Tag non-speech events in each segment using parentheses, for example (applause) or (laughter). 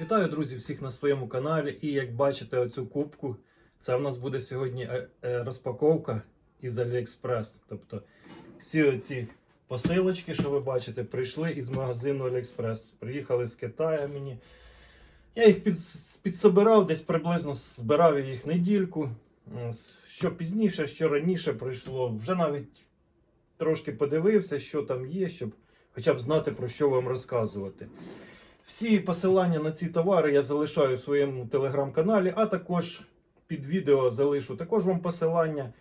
Вітаю, друзі, всіх на своєму каналі. І як бачите, оцю кубку, це в нас буде сьогодні е, е, розпаковка із AliExpress. Тобто всі оці посилочки, що ви бачите, прийшли із магазину AliExpress. Приїхали з Китаю мені. Я їх під, підсобирав, десь приблизно збирав їх недільку. Що пізніше, що раніше прийшло. Вже навіть трошки подивився, що там є, щоб хоча б знати про що вам розказувати. Всі посилання на ці товари я залишаю в своєму телеграм-каналі, а також під відео залишу також вам посилання.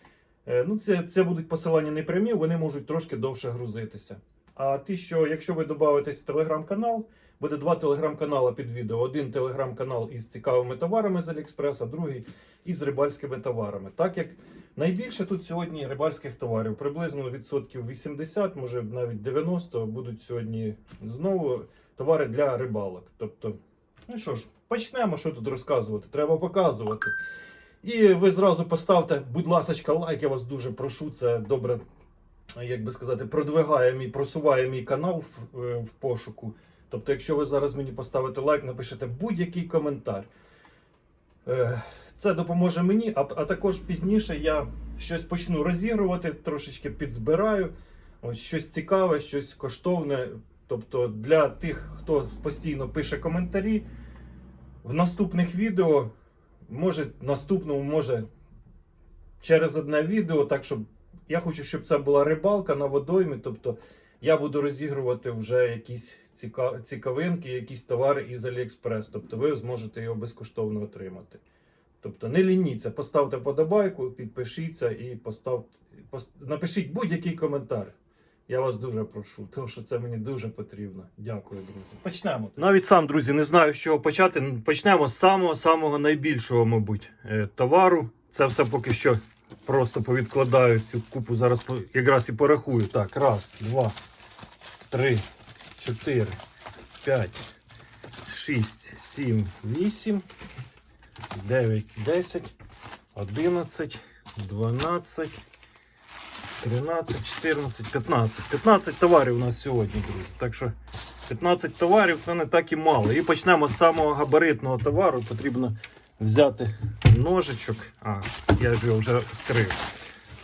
Е, Ну, це, це будуть посилання не прямі, вони можуть трошки довше грузитися. А ті, що якщо ви додаєтесь в телеграм-канал, буде два телеграм-канали під відео. Один телеграм-канал із цікавими товарами з Аліекспрес, другий із рибальськими товарами. Так як найбільше тут сьогодні рибальських товарів, приблизно відсотків 80, може навіть 90 будуть сьогодні знову товари для рибалок. Тобто, ну що ж, почнемо, що тут розказувати. Треба показувати. І ви зразу поставте, будь ласка, лайк, я вас дуже прошу. Це добре, як би сказати, продвигає мій, просуває мій канал в, е, в пошуку. Тобто, якщо ви зараз мені поставите лайк, напишете будь-який коментар. Е, Це допоможе мені, а, а також пізніше я щось почну розігрувати, трошечки підзбираю. Ось щось цікаве, щось коштовне. Тобто для тих, хто постійно пише коментарі, в наступних відео, може, наступному, може через одне відео, так щоб я хочу, щоб це була рибалка на водоймі. Тобто я буду розігрувати вже якісь ціка- цікавинки, якісь товари із AliExpress. Тобто ви зможете його безкоштовно отримати. Тобто не лініться, поставте подобайку, підпишіться і поставте, пос- напишіть будь-який коментар. Я вас дуже прошу, тому що це мені дуже потрібно. Дякую, друзі. Почнемо. Навіть сам, друзі, не знаю, з чого почати. Почнемо з самого самого найбільшого, мабуть, е, товару. Це все поки що просто повідкладаю цю купу. Зараз якраз і порахую. Так, раз, два, три, чотири, п'ять, шість, сім, вісім, дев'ять, десять, одинадцять, дванадцять. 13, 14, 15. 15 товарів у нас сьогодні, друзі. Так що 15 товарів це не так і мало. І почнемо з самого габаритного товару. Потрібно взяти ножичок. А, я ж його вже скрив.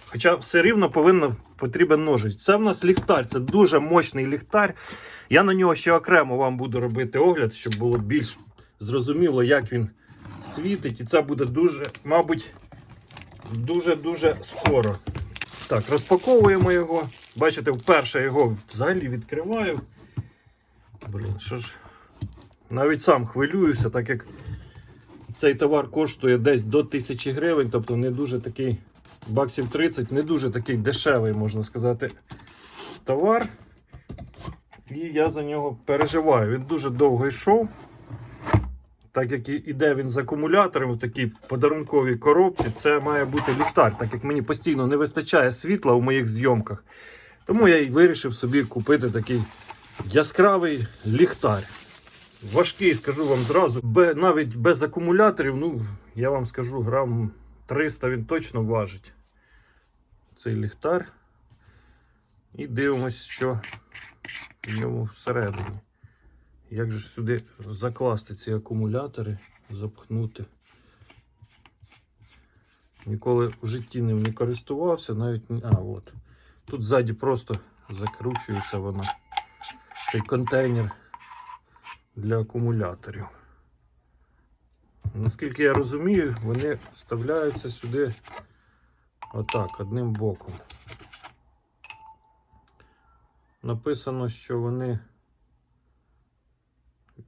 Хоча все рівно повинно потрібен ножик. Це в нас ліхтар, це дуже мощний ліхтар. Я на нього ще окремо вам буду робити огляд, щоб було більш зрозуміло, як він світить. І це буде дуже, мабуть, дуже-дуже скоро. Так, розпаковуємо його. Бачите, вперше його взагалі відкриваю. Блін, що ж. Навіть сам хвилююся, так як цей товар коштує десь до 1000 гривень, тобто не дуже такий баксів 30, не дуже такий дешевий, можна сказати, товар. І я за нього переживаю. Він дуже довго йшов. Так як іде він з акумулятором в такій подарунковій коробці, це має бути ліхтар, так як мені постійно не вистачає світла у моїх зйомках. Тому я й вирішив собі купити такий яскравий ліхтар. Важкий, скажу вам зразу, навіть без акумуляторів, ну, я вам скажу, грам 300 він точно важить. Цей ліхтар. І дивимось, що в ньому всередині. Як же сюди закласти ці акумулятори, запхнути? Ніколи в житті ним не користувався, навіть не. А, от. Тут ззаді просто закручується вона. Цей контейнер для акумуляторів. Наскільки я розумію, вони вставляються сюди отак, одним боком. Написано, що вони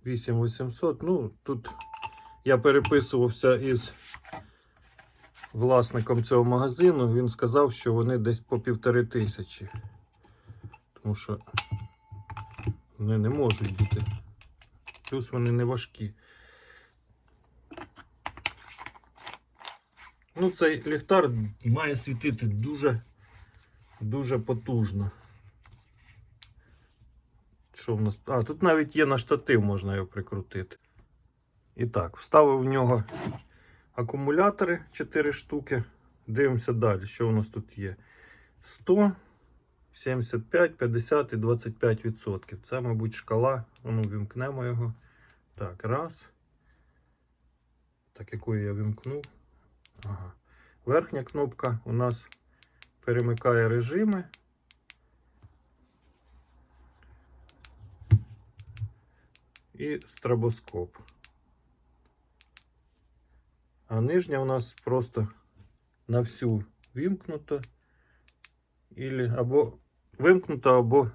8800. Ну, тут я переписувався із власником цього магазину. Він сказав, що вони десь по півтори тисячі. Тому що вони не можуть бути. Плюс вони не важкі. Ну, цей ліхтар має світити дуже, дуже потужно. Що в нас? А, тут навіть є на штатив, можна його прикрутити. І так, вставив в нього акумулятори 4 штуки. Дивимося далі, що у нас тут є. 100, 75, 50 і 25 відсотків. Це, мабуть, шкала. Ну, вімкнемо його. Так, раз. Так, якою я вимкнув. Ага. Верхня кнопка у нас перемикає режими. І стробоскоп. А нижня у нас просто на всю вимкнуто. Ілі або вимкнуто, або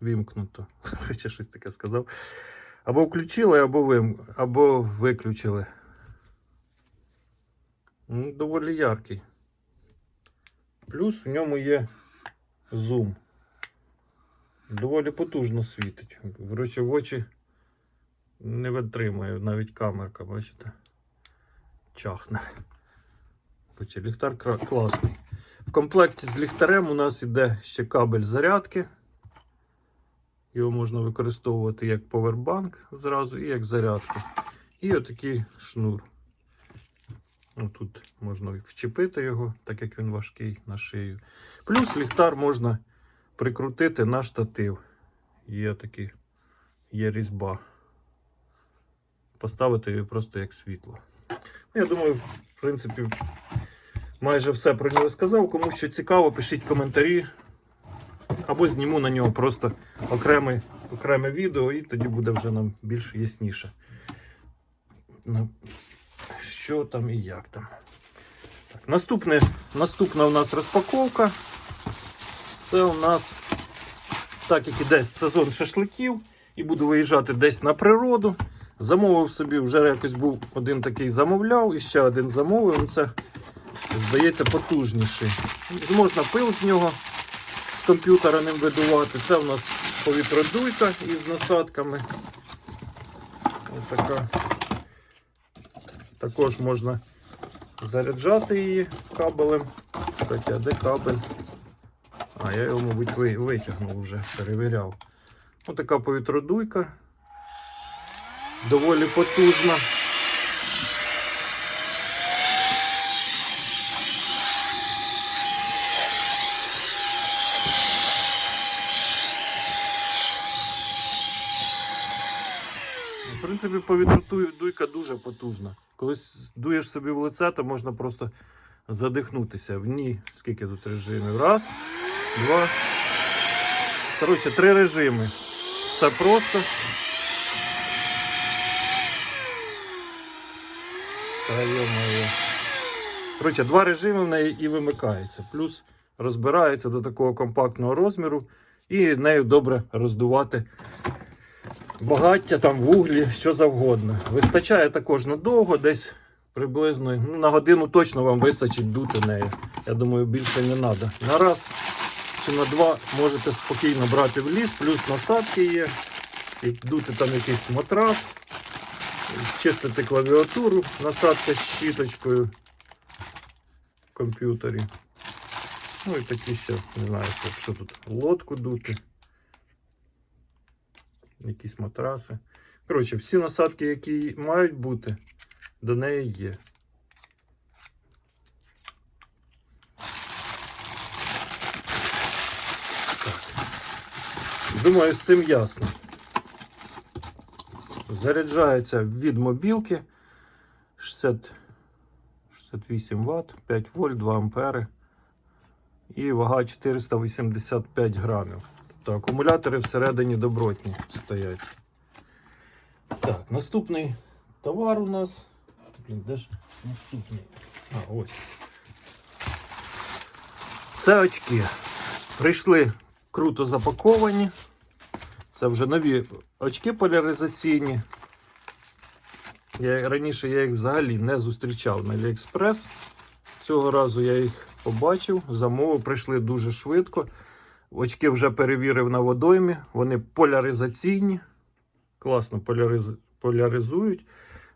вимкнуто. (laughs) Ще щось таке сказав. Або включили, або, вим... або виключили. Ну, доволі яркий. Плюс в ньому є зум. Доволі потужно світить. Коротше, в очі не витримає навіть камерка, бачите? Чахне. Коротше, ліхтар класний. В комплекті з ліхтарем у нас іде ще кабель зарядки. Його можна використовувати як повербанк зразу і як зарядку. І отакий шнур. Ну, тут можна вчепити його, так як він важкий на шию. Плюс ліхтар можна прикрутити на штатив. Є такий, є різьба. Поставити його просто як світло. Ну, Я думаю, в принципі, майже все про нього сказав. Кому що цікаво, пишіть коментарі. Або зніму на нього просто окреме, окреме відео, і тоді буде вже нам більш ясніше. Що там і як там. Так, наступне, наступна у нас розпаковка. Це у нас, так як іде сезон шашликів, і буду виїжджати десь на природу. Замовив собі, вже якось був один такий замовляв, і ще один замовив. Ну, Це, здається, потужніший. Можна пил з нього з комп'ютера ним видувати. Це у нас повітродуйка із насадками. Ось така. Також можна заряджати її кабелем. Кстати, де кабель? А, я його, мабуть, витягнув вже, перевіряв. Ось така повітродуйка. Доволі потужна. В принципі, повітродуйка дуже потужна. Коли дуєш собі в лице, то можна просто задихнутися. В ній скільки тут режимів? Раз, два. Коротше, три режими. Це просто. Та йо-моє. Коротше, два режими в неї і вимикається. Плюс розбирається до такого компактного розміру, і нею добре роздувати багаття, там вуглі, що завгодно. Вистачає також надовго, десь приблизно ну, на годину точно вам вистачить дути нею. Я думаю, більше не треба. На раз чи на два можете спокійно брати в ліс, плюс насадки є, і дути там якийсь матрас, чистити клавіатуру, насадка з щіточкою в комп'ютері. Ну і такі ще, не знаю, що, тут, лодку дути якісь матраси. Коротше, всі насадки, які мають бути, до неї є. Так. Думаю, з цим ясно. Заряджається від мобілки 60, 68 Вт, 5 вольт, 2 ампери і вага 485 грамів. Тобто акумулятори всередині добротні стоять. Так, наступний товар у нас. Блін, де ж наступний? А, ось. Це очки. Прийшли круто запаковані. Це вже нові очки поляризаційні. Я, раніше я їх взагалі не зустрічав на AliExpress. Цього разу я їх побачив, замовив, прийшли дуже швидко. Очки вже перевірив на водоймі, вони поляризаційні, класно поляриз... поляризують.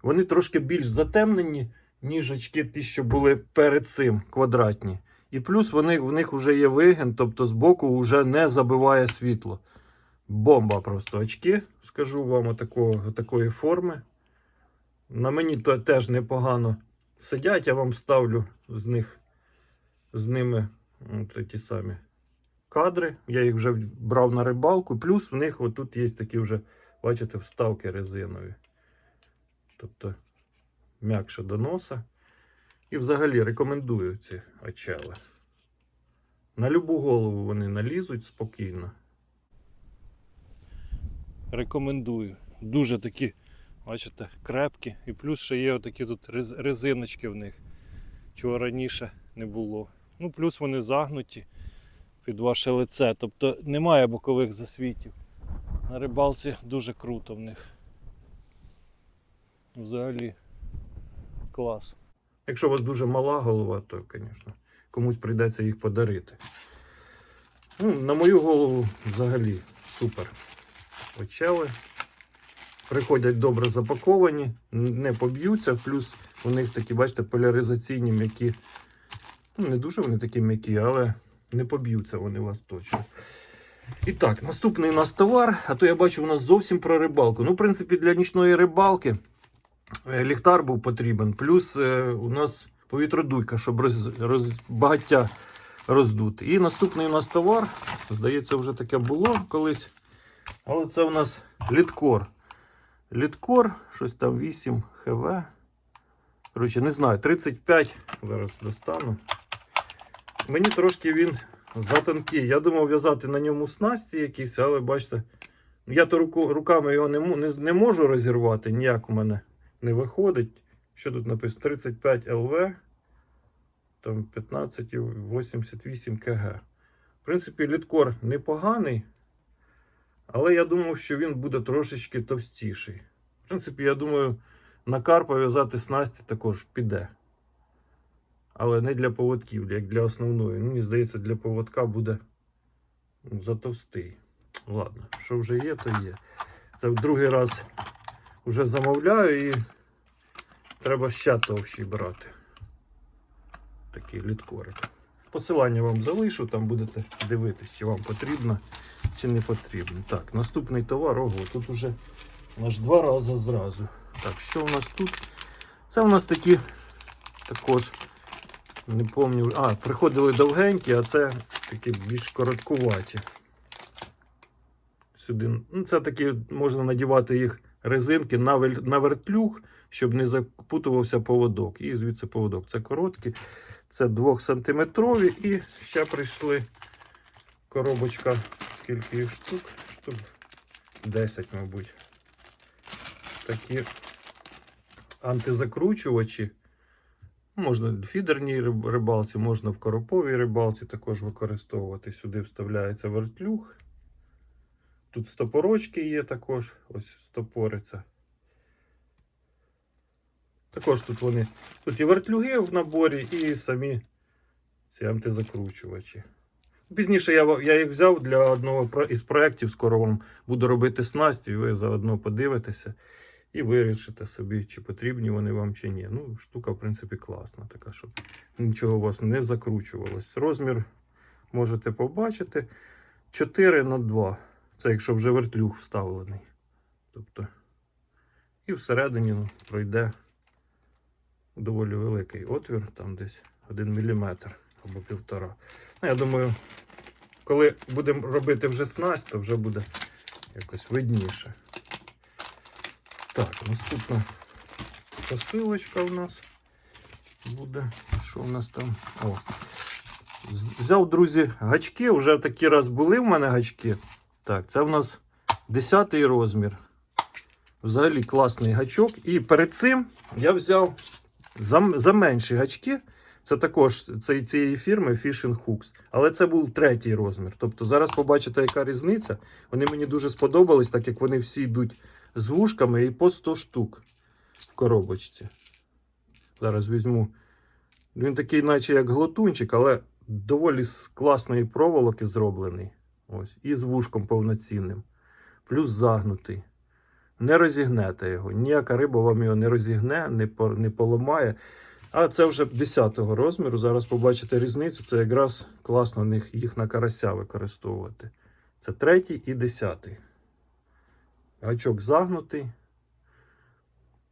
Вони трошки більш затемнені, ніж очки ті, що були перед цим квадратні. І плюс вони, в них вже є вигін, тобто збоку вже не забиває світло. Бомба просто очки, скажу вам, отакого, такої форми. На мені то теж непогано сидять, я вам ставлю з них з ними от ті самі кадри. Я їх вже брав на рибалку. Плюс в них отут є такі вже, бачите, вставки резинові. Тобто м'якше до носа. І взагалі рекомендую ці очели. На любу голову вони налізуть спокійно. Рекомендую. Дуже такі, бачите, крепкі. І плюс ще є отакі тут резиночки в них, чого раніше не було. Ну, плюс вони загнуті під ваше лице. Тобто немає бокових засвітів. На рибалці дуже круто в них. Взагалі клас. Якщо у вас дуже мала голова, то, звісно, комусь прийдеться їх подарити. Ну, на мою голову взагалі супер. Очели. Приходять добре запаковані, не поб'ються, плюс у них такі, бачите, поляризаційні м'які. Ну, не дуже вони такі м'які, але не поб'ються вони вас точно. І так, наступний у нас товар, а то я бачу, у нас зовсім про рибалку. Ну, в принципі, для нічної рибалки е, ліхтар був потрібен. Плюс е, у нас повітродуйка, щоб роз, роз, багаття роздути. І наступний у нас товар, здається, вже таке було колись. Але це у нас літкор. Літкор, щось там 8 ХВ. Коротше, не знаю, 35. Зараз достану. Мені трошки він затонкий. Я думав в'язати на ньому снасті якісь, але бачите, я то руку, руками його не, не, не можу розірвати, ніяк у мене не виходить. Що тут написано? 35 ЛВ, там 15,88 КГ. В принципі, літкор непоганий, але я думав, що він буде трошечки товстіший. В принципі, я думаю, на карпа в'язати снасті також піде. Але не для поводків, як для основної. Мені здається, для поводка буде ну, затовстий. Ладно, що вже є, то є. Це в другий раз вже замовляю і треба ще товщий брати. Такий літкорик. Посилання вам залишу, там будете дивитись, чи вам потрібно, чи не потрібно. Так, наступний товар, ого, тут уже аж два рази зразу. Так, що у нас тут? Це у нас такі також, не пам'ятаю, а, приходили довгенькі, а це такі більш короткуваті. Сюди. Ну, це такі можна надівати їх резинки на, на вертлюг, щоб не запутувався поводок. І звідси поводок. Це короткі, це 2 сантиметрові і ще прийшли коробочка. Скільки їх штук? Штук 10, мабуть. Такі антизакручувачі. Можна в фідерній рибалці, можна в короповій рибалці також використовувати. Сюди вставляється вертлюг. Тут стопорочки є також. Ось стопориця. Також тут вони. Тут і вертлюги в наборі, і самі ці антизакручувачі. Пізніше я, я їх взяв для одного із проєктів. Скоро вам буду робити снасті, і ви заодно подивитеся і вирішите собі, чи потрібні вони вам чи ні. Ну, штука, в принципі, класна, така, щоб нічого у вас не закручувалось. Розмір можете побачити 4 на 2. Це якщо вже вертлюг вставлений. Тобто, і всередині ну, пройде доволі великий отвір, там десь 1 мм або півтора. Ну, я думаю, коли будемо робити вже снасть, то вже буде якось видніше. Так, наступна посилочка у нас буде. Що у нас там? О. Взяв, друзі, гачки. Вже такі раз були в мене гачки. Так, це в нас 10 розмір. Взагалі класний гачок. І перед цим я взяв за, за менші гачки. Це також це, цієї фірми Fishing Hooks. Але це був третій розмір. Тобто зараз побачите, яка різниця. Вони мені дуже сподобались, так як вони всі йдуть з вушками і по 100 штук в коробочці. Зараз візьму. Він такий, наче як глотунчик, але доволі з класної проволоки зроблений. Ось. І з вушком повноцінним. Плюс загнутий. Не розігнете його. Ніяка риба вам його не розігне, не, по, не поламає. А це вже 10-го розміру. Зараз побачите різницю. Це якраз класно їх на карася використовувати. Це третій і десятий. Гачок загнутий.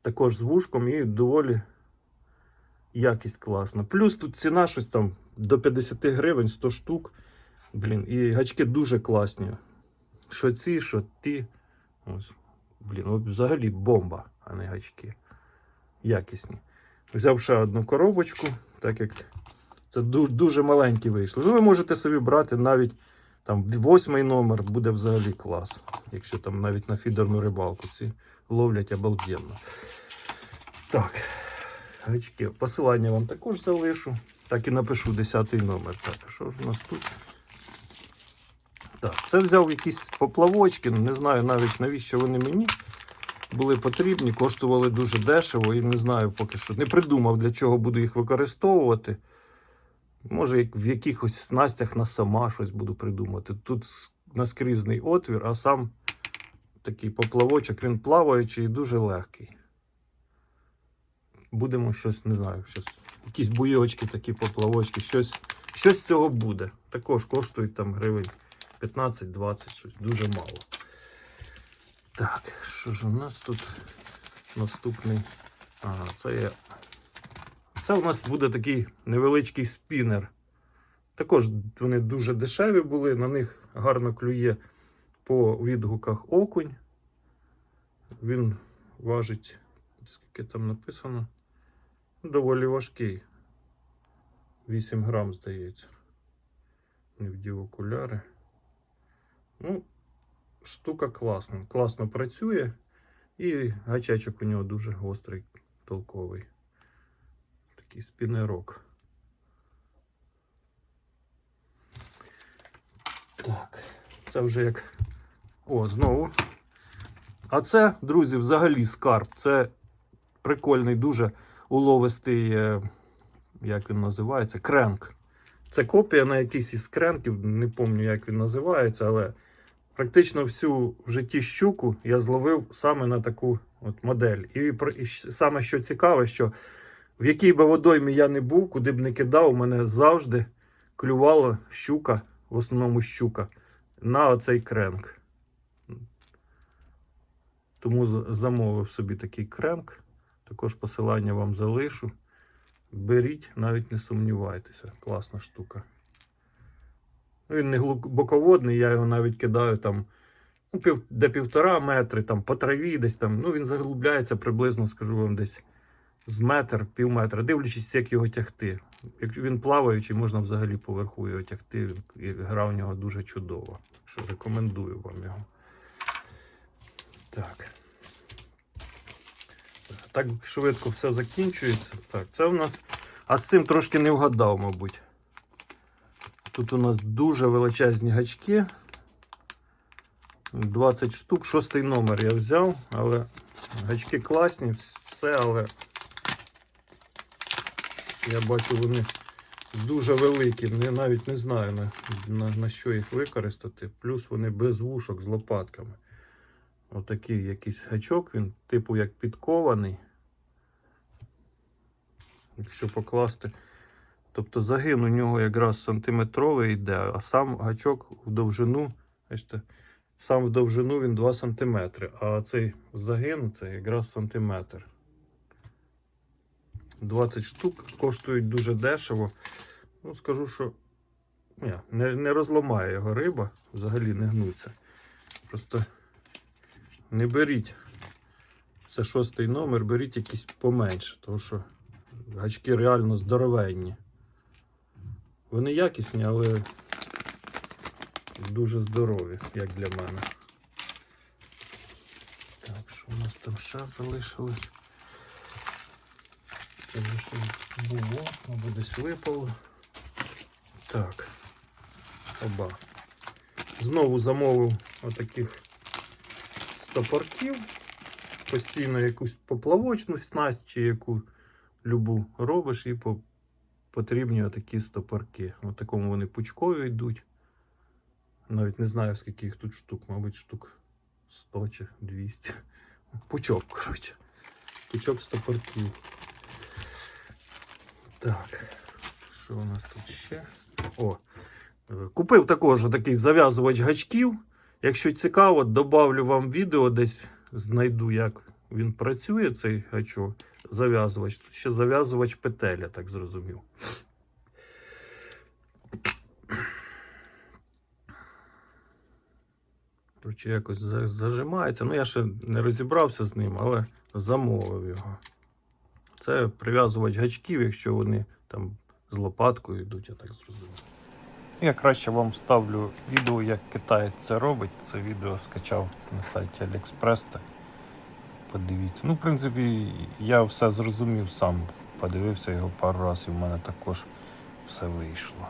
Також з вушком і доволі якість класна. Плюс тут ціна щось там до 50 гривень, 100 штук. Блін, і гачки дуже класні. Що ці, що ті. Ось. Блін, от взагалі бомба, а не гачки. якісні. Взяв ще одну коробочку, так як це дуже, дуже маленькі вийшли. Ну, ви можете собі брати навіть там восьмий номер, буде взагалі клас. Якщо там навіть на фідерну рибалку ці ловлять обалденно. Так, гачки. Посилання вам також залишу. Так і напишу 10 номер. Так, що ж у нас тут? Так, це взяв якісь поплавочки, не знаю навіть навіщо вони мені були потрібні, коштували дуже дешево і не знаю поки що. Не придумав, для чого буду їх використовувати. Може, в якихось снастях на сама щось буду придумати. Тут наскрізний отвір, а сам такий поплавочок, він плаваючий і дуже легкий. Будемо щось, не знаю, щось, якісь буйочки, такі поплавочки, щось, щось з цього буде. Також коштують там гривень 15-20, щось дуже мало. Так, що ж у нас тут наступний? Ага, це є. Це у нас буде такий невеличкий спінер. Також вони дуже дешеві були, на них гарно клює по відгуках окунь. Він важить, скільки там написано, доволі важкий. 8 грам, здається. Не вдів окуляри. Ну, штука класна. Класно працює. І гачечок у нього дуже гострий, толковий. Такий спінерок. Так, це вже як. О, знову. А це, друзі, взагалі скарб. Це прикольний, дуже уловистий, е, як він називається, кренк. Це копія на якийсь із кренків, не пам'ятаю, як він називається, але практично всю в житті щуку я зловив саме на таку от модель. І, саме що цікаве, що в якій би водоймі я не був, куди б не кидав, мене завжди клювала щука, в основному щука, на оцей кренк. Тому замовив собі такий кренк. Також посилання вам залишу. Беріть, навіть не сумнівайтеся. Класна штука. Він не глибоководний, я його навіть кидаю там ну, пів, де півтора метри, там по траві десь там. Ну, він заглубляється приблизно, скажу вам, десь з метр, пів метра, дивлячись, як його тягти. Як він плаваючий, можна взагалі поверху його тягти. І гра в нього дуже чудова. Так що рекомендую вам його. Так. Так швидко все закінчується. Так, це у нас. А з цим трошки не вгадав, мабуть. Тут у нас дуже величезні гачки. 20 штук, шостий номер я взяв, але гачки класні, все, але я бачу, вони дуже великі. Я навіть не знаю на, на, на що їх використати. Плюс вони без вушок з лопатками. Отакий якийсь гачок, він типу як підкований. Якщо покласти. Тобто загин у нього якраз сантиметровий йде, а сам гачок в довжину, бачите, сам в довжину він 2 см, а цей загин це якраз сантиметр. 20 штук коштують дуже дешево. Ну, скажу, що не, не розламає його риба, взагалі не гнуться. Просто не беріть. Це шостий номер, беріть якийсь поменше, тому що гачки реально здоровенні. Вони якісні, але дуже здорові, як для мене. Так, що у нас там ще залишилось? Це щось було, або десь випало. Так. Оба. Знову замовив отаких стопорків. Постійно якусь поплавочну снасть чи яку любу робиш і по потрібні отакі стопорки. В такому вони пучкові йдуть. Навіть не знаю, скільки їх тут штук, мабуть, штук 100 чи 200. Пучок, коротше. Пучок стопорків. Так, що у нас тут ще? О, купив також такий зав'язувач гачків. Якщо цікаво, добавлю вам відео десь знайду, як він працює, цей гачок, зав'язувач. Тут ще зав'язувач петель, я так зрозумів. Коротше, якось зажимається. Ну, я ще не розібрався з ним, але замовив його. Це прив'язувач гачків, якщо вони там з лопаткою йдуть, я так зрозумів. Я краще вам ставлю відео, як китаєць це робить. Це відео скачав на сайті AliExpress. Подивіться. Ну, в принципі, я все зрозумів сам. Подивився його пару разів, і в мене також все вийшло.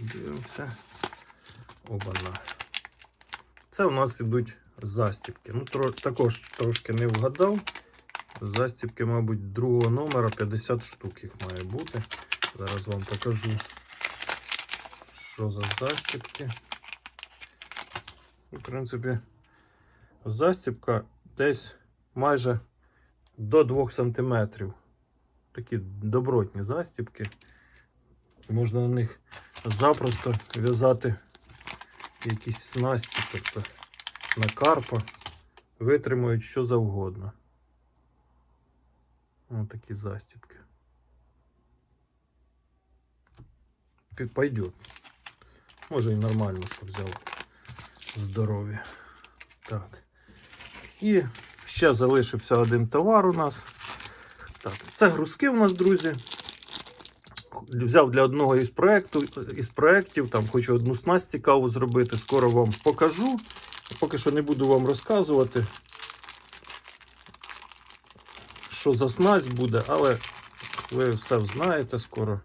Дивимося. Обана. Це у нас ідуть застібки. Ну, тро, також трошки не вгадав. Застібки, мабуть, другого номера 50 штук їх має бути. Зараз вам покажу, що за застібки. В принципі, застібка десь майже до 2 см. Такі добротні застібки. Можна на них запросто в'язати якісь снасті, тобто на карпа витримують що завгодно. Ось такі застібки. Пойдет. Може і нормально, що взяв здорові. Так. І ще залишився один товар у нас. Так, це грузки у нас, друзі. Взяв для одного із проекту, із проєктів, там хочу одну снасть цікаву зробити. Скоро вам покажу. Поки що не буду вам розказувати, що за буде, але ви все знаєте скоро.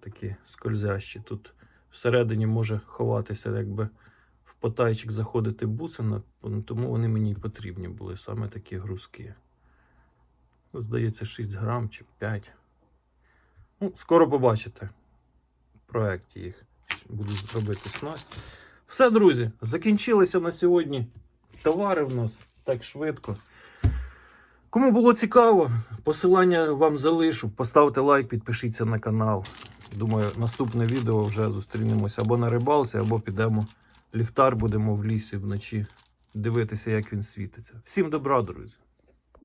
Такі скользящі. Тут всередині може ховатися, якби в потайчик заходити бусина, тому вони мені потрібні були саме такі грузки. Здається, 6 грам чи 5. Ну, скоро побачите в проєкті їх. Буду робити снасть. Все, друзі, закінчилися на сьогодні товари в нас так швидко. Кому було цікаво, посилання вам залишу. Поставте лайк, підпишіться на канал. Думаю, наступне відео вже зустрінемося або на рибалці, або підемо ліхтар, будемо в лісі вночі дивитися, як він світиться. Всім добра, друзі!